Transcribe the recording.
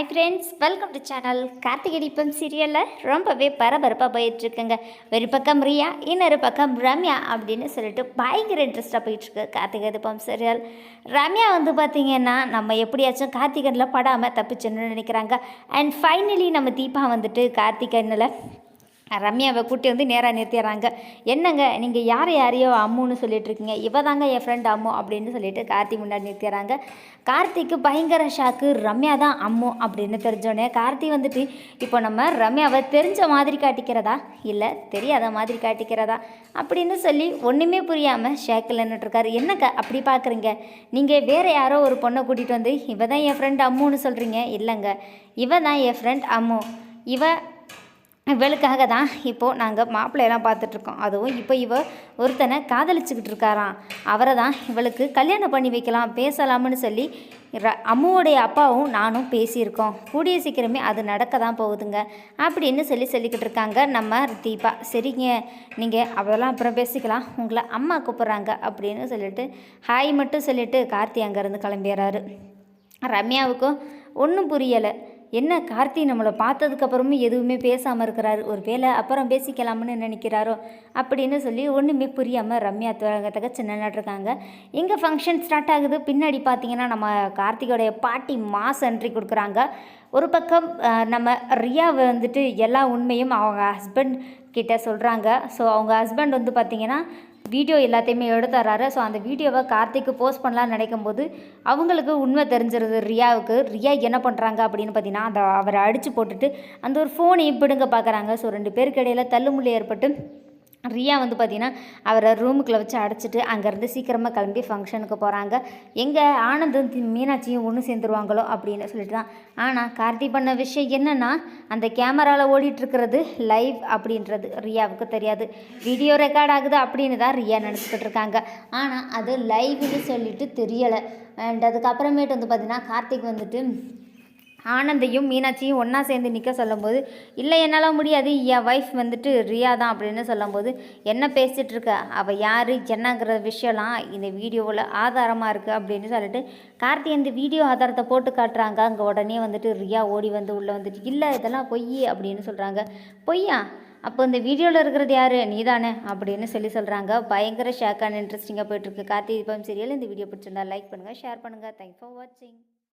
Hi friends welcome to channel Karthigai Deepam சீரியலில் ரொம்பவே பரபரப்பாக போயிட்டுருக்குங்க. ஒரு பக்கம் ரியா இன்னொரு பக்கம் ரம்யா அப்படின்னு சொல்லிட்டு பயங்கர இன்ட்ரெஸ்ட்டாக போயிட்டுருக்கு கார்த்திகை தீபம் சீரியல் ரம்யா வந்து பார்த்திங்கன்னா நம்ம எப்படியாச்சும் கார்த்திகனில் படாமல் தப்பிச்சுன்னு நினைக்கிறாங்க. அண்ட் ஃபைனலி நம்ம தீபா வந்துட்டு கார்த்திகனில் ரம்யாவை கூட்டி வந்து நேராக நிறுத்திடுறாங்க. என்னங்க நீங்கள் யார் யாரையோ அம்முன்னு சொல்லிட்டு இருக்கீங்க இவ தாங்க என் ஃப்ரெண்ட் அம்மு அப்படின்னு சொல்லிட்டு கார்த்திக் முன்னாடி நிறுத்திடுறாங்க. கார்த்திக்கு பயங்கர ஷாக்கு ரம்யா தான் அம்மு அப்படின்னு தெரிஞ்சோடனே கார்த்தி வந்துட்டு இப்போ நம்ம ரம்யாவை தெரிஞ்ச மாதிரி காட்டிக்கிறதா? இல்லை தெரியாத மாதிரி காட்டிக்கிறதா? அப்படின்னு சொல்லி ஒன்றுமே புரியாமல் ஷேக்கில் நின்றுட்டுருக்காரு என்னங்க அப்படி பார்க்குறீங்க நீங்கள் வேறு யாரோ ஒரு பொண்ணை கூட்டிகிட்டு வந்து இவ தான் என் ஃப்ரெண்ட் அம்முன்னு சொல்கிறீங்க இல்லைங்க இவ தான் என் ஃப்ரெண்ட் அம்மு. இவ இவளுக்காக தான் இப்போது நாங்கள் மாப்பிள்ளையெல்லாம் பார்த்துட்ருக்கோம். அதுவும் இப்போ இவ ஒருத்தனை காதலிச்சுக்கிட்டு இருக்காராம். அவரை தான் இவளுக்கு கல்யாணம் பண்ணி வைக்கலாம் பேசலாம்னு சொல்லி ர அம்முவோடைய அப்பாவும் நானும் பேசியிருக்கோம். கூடிய சீக்கிரமே அது நடக்க தான் போகுதுங்க. அப்படின்னு சொல்லி சொல்லிக்கிட்டு இருக்காங்க நம்ம தீபா. சரிங்க நீங்கள் அவெல்லாம் அப்புறம் பேசிக்கலாம். உங்களை அம்மா கூப்பிட்றாங்க அப்படின்னு சொல்லிட்டு ஹாய் மட்டும் சொல்லிட்டு கார்த்தி அங்கேருந்து கிளம்பிடுறாரு. ரம்யாவுக்கும் ஒன்றும் புரியலை. என்ன கார்த்தி நம்மளை பார்த்ததுக்கப்புறமும் எதுவுமே பேசாமல் இருக்கிறாரு? ஒரு வேளை அப்புறம் பேசிக்கலாம்னு நினைக்கிறாரோ? அப்படின்னு சொல்லி ஒன்றுமே புரியாமல் ரம்யா தகச்சு நின்றுட்டுருக்காங்க எங்கே ஃபங்க்ஷன் ஸ்டார்ட் ஆகுது. பின்னாடி பார்த்தீங்கன்னா நம்ம கார்த்திகோடைய பாட்டி மாஸ் என்ட்ரி கொடுக்குறாங்க. ஒரு பக்கம் நம்ம ரியா வந்துட்டு எல்லா உண்மையும் அவங்க ஹஸ்பண்ட் கிட்ட சொல்கிறாங்க ஸோ அவங்க ஹஸ்பண்ட் வந்து பார்த்திங்கன்னா வீடியோ எல்லாத்தையுமே எடுத்துறாரு. ஸோ அந்த வீடியோவை கார்த்திக்கு போஸ்ட் பண்ணலான்னு நினைக்கும் போது அவங்களுக்கு உண்மை தெரிஞ்சிருது. ரியாவுக்கு ரியா என்ன பண்ணுறாங்க அப்படின்னு பார்த்தீங்கன்னா அந்த அவரை அடித்து போட்டுட்டு அந்த ஒரு ஃபோனையும் பிடுங்க பார்க்குறாங்க. ஸோ ரெண்டு பேருக்கு இடையில் தள்ளுமுள்ளி ஏற்பட்டு ரியா வந்து பார்த்திங்கன்னா அவரை ரூமுக்குள்ளே வச்சு அடைச்சிட்டு அங்கேருந்து சீக்கிரமாக கிளம்பி ஃபங்க்ஷனுக்கு போகிறாங்க எங்கே ஆனந்தும் தி- மீனாட்சியும் ஒன்று சேர்ந்துருவாங்களோ அப்படின்னு சொல்லிட்டு தான். ஆனால் கார்த்தி பண்ண விஷயம் என்னென்னா அந்த கேமராவில் ஓடிட்டுருக்கிறது லைவ் அப்படின்றது ரியாவுக்கு தெரியாது. வீடியோ ரெக்கார்ட் ஆகுது அப்படின்னு தான் ரியா நினச்சிக்கிட்டு இருக்காங்க. ஆனால் அது லைவ்னு சொல்லிட்டு தெரியலை. அண்ட் அதுக்கப்புறமேட்டு வந்து பார்த்திங்கன்னா கார்த்திக் வந்துட்டு ஆனந்தையும் மீனாட்சியும் ஒன்றா சேர்ந்து நிற்க சொல்லும்போது இல்லை என்னால் முடியாது. என் ஒய்ஃப் வந்துட்டு ரியா தான் அப்படின்னு சொல்லும்போது என்ன பேசிகிட்டு இருக்க? அவள் யார்? என்னங்கிற விஷயம்லாம் இந்த வீடியோவில் ஆதாரமாக இருக்குது அப்படின்னு சொல்லிட்டு கார்த்தி இந்த வீடியோ ஆதாரத்தை போட்டு காட்டுறாங்க. அங்கே உடனே வந்துட்டு ரியா ஓடி வந்து உள்ளே வந்துட்டு இல்லை இதெல்லாம் பொய் அப்படின்னு சொல்கிறாங்க பொய்யா? அப்போ இந்த வீடியோவில் இருக்கிறது யார்? நீதானே? அப்படின்னு சொல்லி சொல்கிறாங்க பயங்கர ஷேக்கான இன்ட்ரெஸ்டிங்காக போயிட்டுருக்கு கார்த்தி தீபம் சீரியல் இந்த வீடியோ பிடிச்சிருந்தா லைக் பண்ணுங்கள் ஷேர் பண்ணுங்கள் தேங்க்ஸ் ஃபார் வாட்சிங்